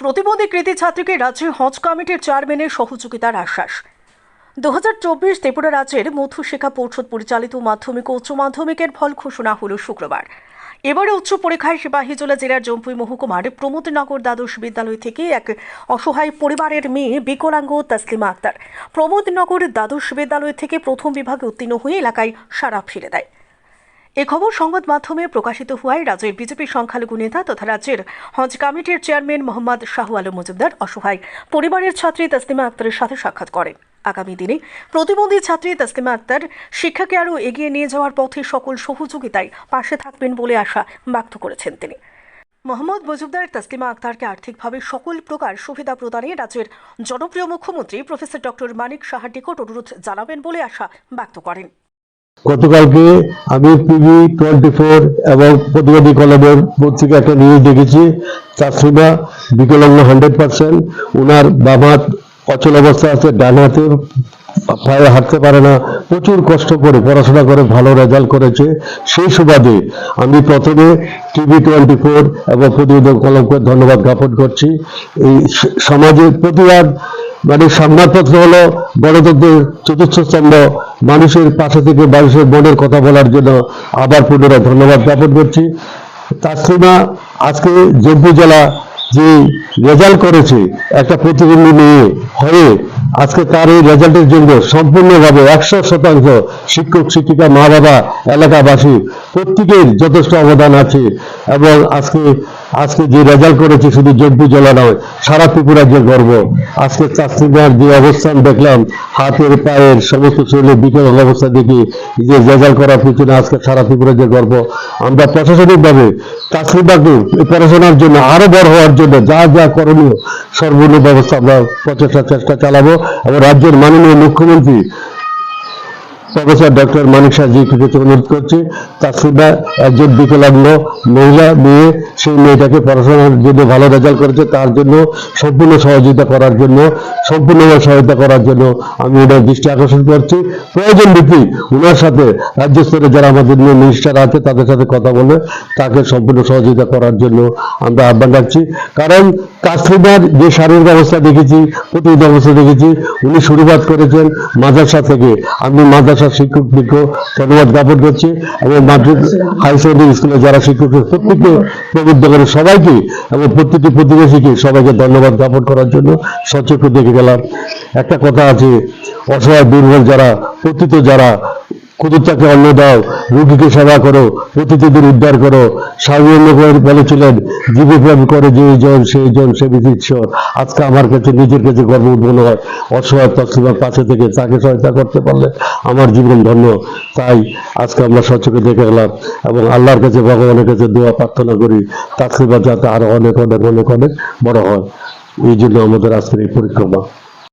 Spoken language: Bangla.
প্রতিবন্ধী কৃতি ছাত্রীকে রাজ্যে হজ কমিটির চেয়ারম্যানের সহযোগিতার আশ্বাস। দু হাজার ত্রিপুরা রাজ্যের মধু শিক্ষা পরিষদ পরিচালিত মাধ্যমিক ও উচ্চ মাধ্যমিকের ফল ঘোষণা হল শুক্রবার। এবারে উচ্চ পরীক্ষায় সিপাহীজলা জেলার জম্পুই মহকুমার প্রমোদনগর দ্বাদশ বিদ্যালয় থেকে এক অসহায় পরিবারের মেয়ে বিকলাঙ্গ তাসলিমা আক্তার। প্রমোদনগর দ্বাদশ বিদ্যালয় থেকে প্রথম বিভাগে উত্তীর্ণ হয়ে এলাকায় সারা ফিরে দেয়। এ খবর সংবাদ মাধ্যমে প্রকাশিত হওয়ায় রাজ্যের বিজেপি সংখ্যালঘু নেতা তথা রাজ্যের হজ কমিটির চেয়ারম্যান মোহাম্মদ শাহু আলম মজুমদার অসহায় পরিবারের ছাত্রী তাসলিমা আক্তারের সাথে সাক্ষাৎ করেন। আগামী দিনে প্রতিবন্ধী ছাত্রী তাসলিমা আক্তার শিক্ষাকে আরও এগিয়ে নিয়ে যাওয়ার পথে সকল সহযোগিতায় পাশে থাকবেন বলে আশা ব্যক্ত করেছেন তিনি। মোহাম্মদ মজুমদার তাসলিমা আক্তারকে আর্থিকভাবে সকল প্রকার সুবিধা প্রদানে রাজ্যের জনপ্রিয় মুখ্যমন্ত্রী প্রফেসর ডক্টর মানিক সাহার নিকট অনুরোধ জানাবেন বলে আশা ব্যক্ত করেন। গতকালকে আমি টিভি টোয়েন্টি ফোর এবং প্রতিবাদী কলেজের পত্রিকা একটা নিউজ দেখেছি। চাষিমা বিকলাঙ্গ হান্ড্রেড পার্সেন্ট ওনার বাবা অচল অবস্থা আছে, ডান হাতে পায়ে হাঁটতে পারে না, প্রচুর কষ্ট করে পড়াশোনা করে, ভালো রেজাল্ট করেছে। সেই সুবাদে আমি প্রথমে টিভি টোয়েন্টি ফোর এবং প্রতিবেদন কলমকে ধন্যবাদ জ্ঞাপন করছি। এই সমাজের প্রতিবাদ মানে সংবাদপত্র হলো গণতন্ত্রের চতুর্থ স্তম্ভ, মানুষের পাশে থেকে মানুষের মনের কথা বলার জন্য আবার পুনরায় ধন্যবাদ জ্ঞাপন করছি। তাসলিমা, আজকে জম্মু জেলা যে রেজাল্ট করেছে একটা প্রতিবন্ধী নিয়ে হয়ে, আজকে তার এই রেজাল্টের জন্য সম্পূর্ণভাবে একশো শতাংশ শিক্ষক, শিক্ষিকা মা বাবা এলাকাবাসী প্রত্যেকের যথেষ্ট অবদান আছে এবং আজকে আজকে যে রেজাল্ট করেছে শুধু জম্মু জেলা নয়, সারা ত্রিপুরার যে গর্ব। আজকে চাষিমার যে অবস্থান দেখলাম, হাতের পায়ের সমস্ত শরীরে বিকল অবস্থা দেখি যে রেজাল্ট করার পিছনে আজকে সারা ত্রিপুরার যে গর্ব। আমরা প্রশাসনিকভাবে চাষিমাকে পড়াশোনার জন্য আরও বড় হওয়ার জন্য যা যা করণীয়, সর্বনিম্ন ব্যবস্থা আমরা প্রচেষ্টা চেষ্টা চালাবো। এবং রাজ্যের মাননীয় মুখ্যমন্ত্রী প্রফেসর ডক্টর মানিক সাহাজিকে কাছে অনুরোধ করছি, তার সুদা একজন বিকলাঙ্গ মহিলা মেয়ে, সেই মেয়েটাকে পড়াশোনার জন্য ভালো রেজাল্ট করেছে, তার জন্য সম্পূর্ণ সহযোগিতা করার জন্য, সম্পূর্ণভাবে সহায়তা করার জন্য আমি ওনার দৃষ্টি আকর্ষণ করছি। প্রয়োজন ভিত্তিক ওনার সাথে রাজ্য স্তরে যারা আমাদের নিয়ে মিনিস্টার আছে, তাদের সাথে কথা বলে তাকে সম্পূর্ণ সহযোগিতা করার জন্য আমরা আহ্বান রাখছি। কারণ কাশ্মীর যে শারীরিক অবস্থা দেখেছি প্রতিনিধি অবস্থা দেখেছি, উনি শুরুবাত করেছেন মাদ্রাসা থেকে। আমি মাদ্রাসা শিক্ষক দিকে ধন্যবাদ জ্ঞাপন করছি এবং মাদ্রাস হাই সেকেন্ডারি স্কুলে যারা শিক্ষক প্রত্যেককে প্রবুদ্ধ করে সবাইকে এবং প্রত্যেকটি প্রতিবেশীকে সবাইকে ধন্যবাদ জ্ঞাপন করার জন্য সচক্ষে দেখে গেলাম। একটা কথা আছে, অসহায় দুর্বল যারা প্রতীত যারা কুতুরটাকে অন্ন দাও, রুগীকে সেবা করো, অতিথিদের উদ্ধার করো। স্বামী বলেছিলেন জীবে প্রেম করে যে জন সেই জন, সে ঈশ্বর আজকে আমার কাছে নিজের কাছে গর্ব উদ্বোধন হয়। অসহায় তসলিমার পাশে থেকে তাকে সহায়তা করতে পারলে আমার জীবন ধন্য। তাই আজকে আমরা সচকে দেখে গেলাম এবং আল্লাহর কাছে, ভগবানের কাছে দোয়া প্রার্থনা করি। তাসলিমা যাতে আরও অনেক অনেক অনেক অনেক বড় হয়। এই জন্য আমাদের আজকের এই পরিক্রমা।